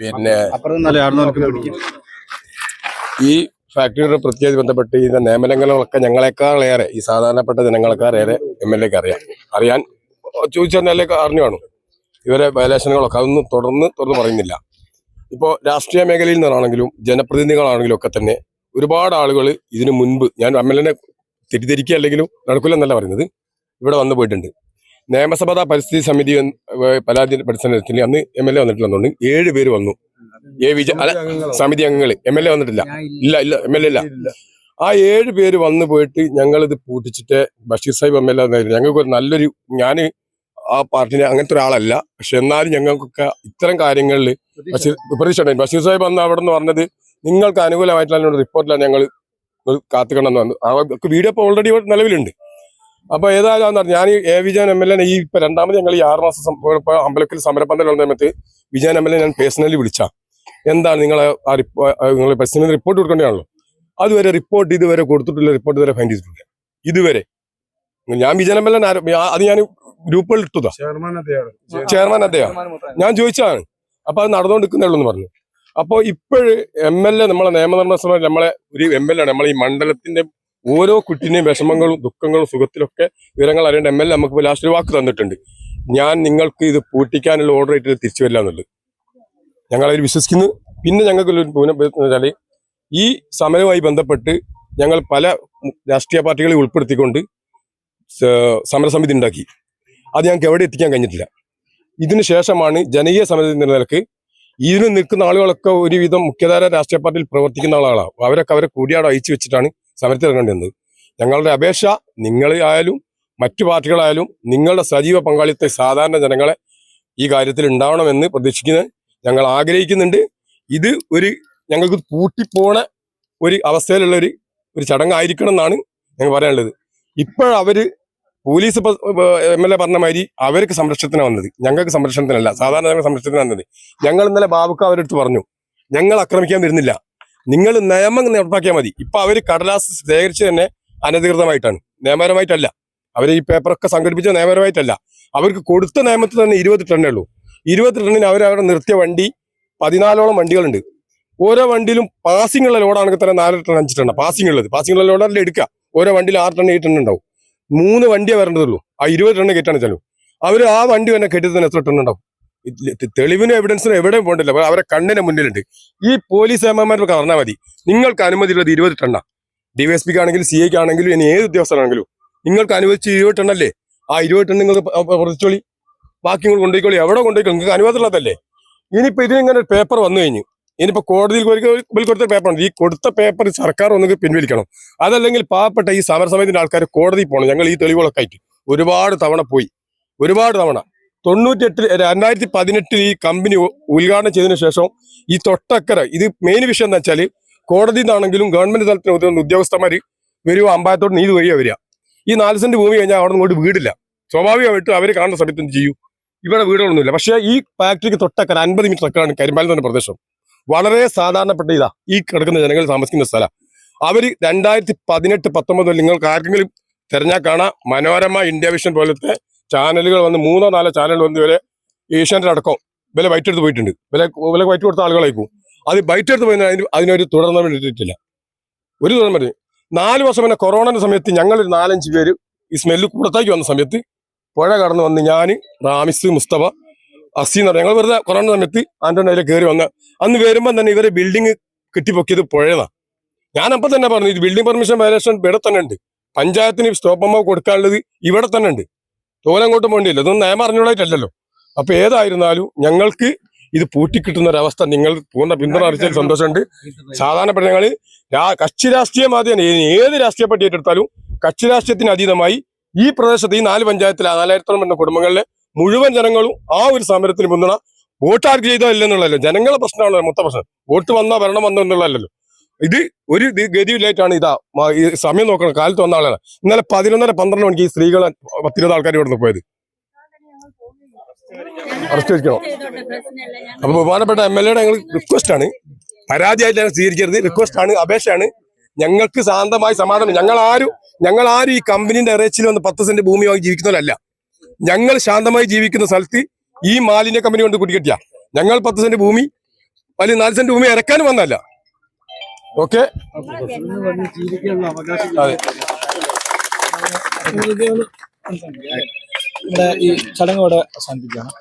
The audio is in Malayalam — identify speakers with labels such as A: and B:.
A: പിന്നെ ഈ ഫാക്ടറിയുടെ പ്രത്യേകത ബന്ധപ്പെട്ട് ഈ നിയമലംഘനങ്ങളൊക്കെ ഞങ്ങളെക്കാളേറെ ഈ സാധാരണപ്പെട്ട ജനങ്ങളെക്കാളേറെ എം എൽ എക്ക് അറിയാം. അറിയാൻ ചോദിച്ചാൽ അറിഞ്ഞു കാണും. ഇവരെ വയലേഷനുകളൊക്കെ അതൊന്നും തുടർന്ന് തുറന്ന് പറയുന്നില്ല. ഇപ്പോൾ രാഷ്ട്രീയ മേഖലയിൽ നിന്നാണെങ്കിലും ജനപ്രതിനിധികളാണെങ്കിലും ഒക്കെ തന്നെ ഒരുപാട് ആളുകൾ ഇതിനു മുൻപ് ഞാൻ എം എൽ എനെ തെറ്റിദ്ധരിക്കുക അല്ലെങ്കിലും നടക്കില്ലെന്നല്ല പറയുന്നത്. ഇവിടെ വന്നു പോയിട്ടുണ്ട്. നിയമസഭാ പരിസ്ഥിതി സമിതി പരാതി പരിസരത്തിൽ അന്ന് എം എൽ എ വന്നിട്ടില്ലെന്നുണ്ട് ഏഴ് പേര് വന്നു. എ വിജ അല്ല സമിതി അംഗങ്ങൾ എം എൽ എ വന്നിട്ടില്ല. ഇല്ല. ഇല്ല എം എൽ എ ഇല്ല. ആ ഏഴ് പേര് വന്നു പോയിട്ട് ഞങ്ങളിത് ഇത് പൂട്ടിച്ചിട്ട് Basheer Sahib M L A ഞങ്ങൾക്ക് ഒരു നല്ലൊരു ഞാൻ ആ പാർട്ടിനെ അങ്ങനത്തെ ഒരാളല്ല. പക്ഷെ എന്നാലും ഞങ്ങൾക്കൊക്കെ ഇത്തരം കാര്യങ്ങളിൽ ബഷീർ പ്രതീക്ഷ ഉണ്ടായിരുന്നു ബഷീർ സാഹിബ് അന്ന് അവിടെ നിന്ന് പറഞ്ഞത് നിങ്ങൾക്ക് അനുകൂലമായിട്ടുള്ള റിപ്പോർട്ടിലാണ് ഞങ്ങൾ കാത്തുകണമെന്ന് വന്നു അവർക്ക് വീഡിയോ ഇപ്പോൾ ഓൾറെഡി നിലവിലുണ്ട്. അപ്പൊ ഏതായാലും അതെന്ന് ഞാൻ ഈ A Vijayan M L A ഈ ഇപ്പൊ രണ്ടാമത് ഞങ്ങൾ ഈ ആറ് മാസം അമ്പലത്തിൽ സമരപന്തൽ വന്ന സമയത്ത് വിജയൻ എം എൽ എ ഞാൻ പേഴ്സണലി വിളിച്ച. എന്താണ് നിങ്ങളെ ആ നിങ്ങൾ പ്രസിഡന്റ് റിപ്പോർട്ട് കൊടുക്കേണ്ടതാണല്ലോ. അതുവരെ റിപ്പോർട്ട് ഇതുവരെ കൊടുത്തിട്ടുള്ള റിപ്പോർട്ട് ഇതുവരെ ഫൈൻഡ് ചെയ്തിട്ടില്ല. ഇതുവരെ. ഞാൻ വിജയൻ എം എൽ എ അത് ഞാൻ ഗ്രൂപ്പുകളിൽ ഇട്ടതാ. ചെയർമാൻ അദ്ദേഹം ഞാൻ ചോദിച്ചതാണ്. അപ്പൊ അത് നടന്നുകൊണ്ടിരിക്കുന്നേ ഉള്ളൂ എന്ന് പറഞ്ഞു. അപ്പോൾ ഇപ്പോഴ് എം എൽ എ നമ്മളെ നിയമനിർമ്മാണ സഭ നമ്മളെ ഒരു എം എൽ എ ആണ്. നമ്മളെ ഈ മണ്ഡലത്തിന്റെ ഓരോ കുട്ടിന്റെയും വിഷമങ്ങളും ദുഃഖങ്ങളും സുഖത്തിലൊക്കെ വിവരങ്ങൾ അറിയേണ്ട എം എൽ എ നമുക്ക് ലാസ്റ്റ് ഒരു വാക്ക് തന്നിട്ടുണ്ട്. ഞാൻ നിങ്ങൾക്ക് ഇത് പൂട്ടിക്കാനുള്ള ഓർഡർ ആയിട്ട് തിരിച്ചു വരില്ല എന്നുള്ളത്. ഞങ്ങൾ അതിൽ വിശ്വസിക്കുന്നു. പിന്നെ ഞങ്ങൾക്ക് വെച്ചാൽ ഈ സമരവുമായി ബന്ധപ്പെട്ട് ഞങ്ങൾ പല രാഷ്ട്രീയ പാർട്ടികളെ ഉൾപ്പെടുത്തിക്കൊണ്ട് സമരസമിതി ഉണ്ടാക്കി. അത് ഞങ്ങൾക്ക് എവിടെ എത്തിക്കാൻ കഴിഞ്ഞിട്ടില്ല. ഇതിനു ശേഷമാണ് ജനകീയ സമിതി നിലനിൽക്ക് ഇതിന് നിൽക്കുന്ന ആളുകളൊക്കെ ഒരുവിധം മുഖ്യധാര രാഷ്ട്രീയ പാർട്ടിയിൽ പ്രവർത്തിക്കുന്ന ആളുകളാണ് അവരൊക്കെ അവരെ കൂടിയാട് അയച്ചു വെച്ചിട്ടാണ് സമരത്തിൽ ഇറങ്ങേണ്ടി വന്നത് ഞങ്ങളുടെ അപേക്ഷ നിങ്ങൾ ആയാലും മറ്റു പാർട്ടികളായാലും നിങ്ങളുടെ സജീവ പങ്കാളിത്തം സാധാരണ ജനങ്ങളെ ഈ കാര്യത്തിൽ ഉണ്ടാവണമെന്ന് പ്രതീക്ഷിക്കുന്നത് ഞങ്ങൾ ആഗ്രഹിക്കുന്നുണ്ട്. ഇത് ഒരു ഞങ്ങൾക്ക് പൂട്ടിപ്പോണ ഒരു അവസ്ഥയിലുള്ള ഒരു ഒരു ചടങ്ങായിരിക്കണം എന്നാണ് ഞങ്ങൾ പറയാനുള്ളത്. ഇപ്പോഴവര് പോലീസ് ഇപ്പൊ എം എൽ എ പറഞ്ഞ മാതിരി അവർക്ക് സംരക്ഷണത്തിന് വന്നത്. ഞങ്ങൾക്ക് സംരക്ഷണത്തിനല്ല. സാധാരണ ഞങ്ങൾ സംരക്ഷണത്തിന് വന്നത്. ഞങ്ങൾ ഇന്നലെ ബാബുക്ക അവരെടുത്ത് പറഞ്ഞു ഞങ്ങൾ ആക്രമിക്കാൻ വരുന്നില്ല. നിങ്ങൾ നിയമം നടപ്പാക്കിയാൽ മതി. ഇപ്പൊ അവർ കടലാസ് ശേഖരിച്ച് തന്നെ അനധികൃതമായിട്ടാണ്. നിയമപരമായിട്ടല്ല. അവർ ഈ പേപ്പറൊക്കെ സംഘടിപ്പിച്ച നിയമപരമായിട്ടല്ല. അവർക്ക് കൊടുത്ത നിയമത്തിൽ തന്നെ ഇരുപത് ടണ്ണേ ഉള്ളൂ. ഇരുപത് ടണ്ണിന് അവർ അവിടെ നിർത്തിയ വണ്ടി പതിനാലോളം വണ്ടികളുണ്ട്. ഓരോ വണ്ടിയിലും പാസിംഗ് ഉള്ള ലോഡാണെങ്കിൽ തന്നെ നാല് ടൺ അഞ്ച് ടണ്ണ. പാസിംഗ് ഉള്ളത്. പാസിംഗ് ഉള്ള ലോഡല്ലേ എടുക്കുക. ഓരോ വണ്ടിയിൽ ആറ് ടൺ ഏഴ് ടൺ ഉണ്ടാവും. മൂന്ന് വണ്ടിയെ വരേണ്ടതുള്ളൂ. ആ ഇരുപത് ടണ്ണ് കെട്ടാണ് ചെലവ്. അവർ ആ വണ്ടി തന്നെ കെട്ടി തന്നെ എത്ര ടൺ ഉണ്ടാവും? തെളിവിനും എവിഡൻസിനും എവിടെയും പോകണ്ടില്ല അവരെ കണ്ണിന് മുന്നിലുണ്ട്. ഈ പോലീസ് ഏമാന്മാർക്ക് പറഞ്ഞാൽ മതി. നിങ്ങൾക്ക് അനുമതിയുള്ളത് ഇരുപത് ടണ്ണ പിക്ക് ആണെങ്കിലും സി ഐക്ക് ആണെങ്കിലും ഇനി ഏത് ഉദ്യോഗസ്ഥനാണെങ്കിലും നിങ്ങൾക്ക് അനുവദിച്ച് ഇരുപത് ടണ്ണല്ലേ ആ ഇരുപത് ടണ്ണ് നിങ്ങൾക്ക് പ്രവർത്തിച്ചോളി ബാക്കി നിങ്ങൾ കൊണ്ടുപോയിക്കോളി. എവിടെ കൊണ്ടുപോയിക്കോളി? നിങ്ങൾക്ക് അനുവാദമുള്ളതല്ലേ? ഇനിയിപ്പോൾ ഇതിനിങ്ങനെ പേപ്പർ വന്നു കഴിഞ്ഞു. ഇനിയിപ്പോ കോടതിയിൽ കൊടുത്ത പേപ്പറാണ് ഈ കൊടുത്ത പേപ്പർ സർക്കാർ ഒന്നുകിൽ പിൻവലിക്കണം. അതല്ലെങ്കിൽ പാവപ്പെട്ട ഈ സമരസമിതിന്റെ ആൾക്കാർ കോടതിയിൽ പോകണം. ഞങ്ങൾ ഈ തെളിവുകളൊക്കെ ആയിട്ട് ഒരുപാട് തവണ പോയി. ഒരുപാട് തവണ. തൊണ്ണൂറ്റെട്ടിൽ രണ്ടായിരത്തി പതിനെട്ടിൽ ഈ കമ്പനി ഉദ്ഘാടനം ചെയ്തതിനു ശേഷം ഈ തൊട്ടക്കര ഇത് മെയിൻ വിഷയം എന്താ വെച്ചാൽ കോടതിയിൽ നിന്നാണെങ്കിലും ഗവൺമെന്റ് തലത്തിന് ഉദ്യോഗ- ഉദ്യോഗസ്ഥന്മാർ വരുമോ അമ്പായത്തോട് നീതി വഴിയാ വരിക. ഈ നാല് സെന്റ് ഭൂമി കഴിഞ്ഞാൽ അവിടെ നിന്ന് വീടില്ല. സ്വാഭാവികമായിട്ട് അവർ കാണുന്ന സമയത്ത് ചെയ്യും? ഇവിടെ വീടുകളൊന്നുമില്ല. പക്ഷേ ഈ ഫാക്ടറിക്ക് തൊട്ടക്കര അൻപത് മീറ്റർ അക്കറാണ് കരിമ്പാലം തന്നെ പ്രദേശം. വളരെ സാധാരണപ്പെട്ട ഇതാ ഈ കിടക്കുന്ന ജനങ്ങൾ താമസിക്കുന്ന സ്ഥലം. അവർ രണ്ടായിരത്തി പതിനെട്ട് പത്തൊമ്പത് നിങ്ങൾക്ക് ആർക്കെങ്കിലും തെരഞ്ഞാൽ കാണാം. മനോരമ ഇന്ത്യ വിഷൻ പോലത്തെ ചാനലുകൾ വന്ന് മൂന്നോ നാലോ ചാനലുകൾ വന്ന് ഇവരെ ഏഷ്യാനെറ്റ് അടക്കം വില വയറ്റെടുത്ത് പോയിട്ടുണ്ട്. വില വില വയറ്റ് കൊടുത്ത ആളുകളായിരിക്കും അത് ബൈറ്റ് എടുത്ത് പോയി അതിന് അതിനൊരു തുടർന്ന് വേണ്ടിയിട്ടില്ല ഒരു തുടർന്ന് മതി നാല് വർഷം പിന്നെ കൊറോണയുടെ സമയത്ത് ഞങ്ങളൊരു നാലഞ്ച് പേര് ഈ സ്മെല്ല് കൂടത്തേക്ക് വന്ന സമയത്ത് പുഴ കടന്ന് വന്ന് ഞാൻ റാമിസ് മുസ്തഫ അസി എന്ന് പറഞ്ഞ ഞങ്ങൾ വെറുതെ കൊറോണ സമയത്ത് ആന്റോണി അതിലെ കയറി വന്ന്. അന്ന് വരുമ്പോൾ തന്നെ ഇവരെ ബിൽഡിംഗ് കെട്ടിപ്പൊക്കിയത് പുഴയതാ ഞാൻ അപ്പം തന്നെ പറഞ്ഞു ഇത് ബിൽഡിംഗ് പെർമിഷൻ വയലേഷൻ ഇവിടെ തന്നെ ഉണ്ട്. പഞ്ചായത്തിന് സ്റ്റോപ്പ് അമ്മ കൊടുക്കാനുള്ളത് ഇവിടെ തന്നെ ഉണ്ട്. തോലങ്ങോട്ടും വേണ്ടിയില്ല ഇതൊന്നും നിയമം അറിഞ്ഞോളായിട്ടല്ലല്ലോ അപ്പൊ ഏതായിരുന്നാലും ഞങ്ങൾക്ക് ഇത് പൂട്ടിക്കിട്ടുന്ന ഒരവസ്ഥ നിങ്ങൾ പൂർണ പിന്തുണ അറിയിച്ചതിൽ സന്തോഷമുണ്ട്. സാധാരണപ്പെട്ട ഞങ്ങൾ കക്ഷി രാഷ്ട്രീയം ആദ്യം ഏത് രാഷ്ട്രീയ പാർട്ടി ഏറ്റെടുത്താലും കക്ഷി രാഷ്ട്രീയത്തിന് അതീതമായി ഈ പ്രദേശത്ത് ഈ നാല് പഞ്ചായത്തിലെ നാലായിരത്തോളം വരുന്ന കുടുംബങ്ങളിലെ മുഴുവൻ ജനങ്ങളും ആ ഒരു സമരത്തിന് പിന്തുണ വോട്ട് ആർക്ക് ചെയ്തോ ഇല്ലെന്നുള്ളതല്ലോ? ജനങ്ങളെ പ്രശ്നമാണല്ലോ മൊത്തം പ്രശ്നം. വോട്ട് വന്നോ ഭരണം വന്നോ എന്നുള്ളതല്ലോ ഇത് ഒരു ഗതിയിലായിട്ടാണ് ഇതാ സമയം നോക്കണം. കാലത്ത് വന്ന ആളാണ്. ഇന്നലെ പതിനൊന്നര പന്ത്രണ്ട് മണിക്ക് ഈ സ്ത്രീകളെ പത്തിരുപത് ആൾക്കാർ ഇവിടുന്ന് പോയത്. അറസ്റ്റ് വെക്കണം അപ്പൊ ബഹുമാനപ്പെട്ട എം എൽ എയുടെ ഞങ്ങൾ റിക്വസ്റ്റ് ആണ്. പരാതിയായിട്ട് സ്വീകരിക്കരുത്. റിക്വസ്റ്റ് ആണ്. അപേക്ഷയാണ്. ഞങ്ങൾക്ക് ശാന്തമായി സമാധാനം. ഞങ്ങൾ ആരും ഞങ്ങൾ ആരും ഈ കമ്പനിന്റെ ഇറച്ചിൽ വന്ന് പത്ത് സെന്റ് ഭൂമി വാങ്ങി ജീവിക്കുന്നവരല്ല. ഞങ്ങൾ ശാന്തമായി ജീവിക്കുന്ന സ്ഥലത്ത് ഈ മാലിന്യ കമ്പനി കൊണ്ട് കുടിക്കട്ടിയ ഞങ്ങൾ പത്ത് സെന്റ് ഭൂമി അല്ലെങ്കിൽ നാല് സെന്റ് ഭൂമി ഇറക്കാനും വന്നല്ല ഓക്കെ? അതെ.
B: ഇവിടെ ഈ ചടങ്ങോടെ അവസാനിപ്പിക്കുകയാണ്.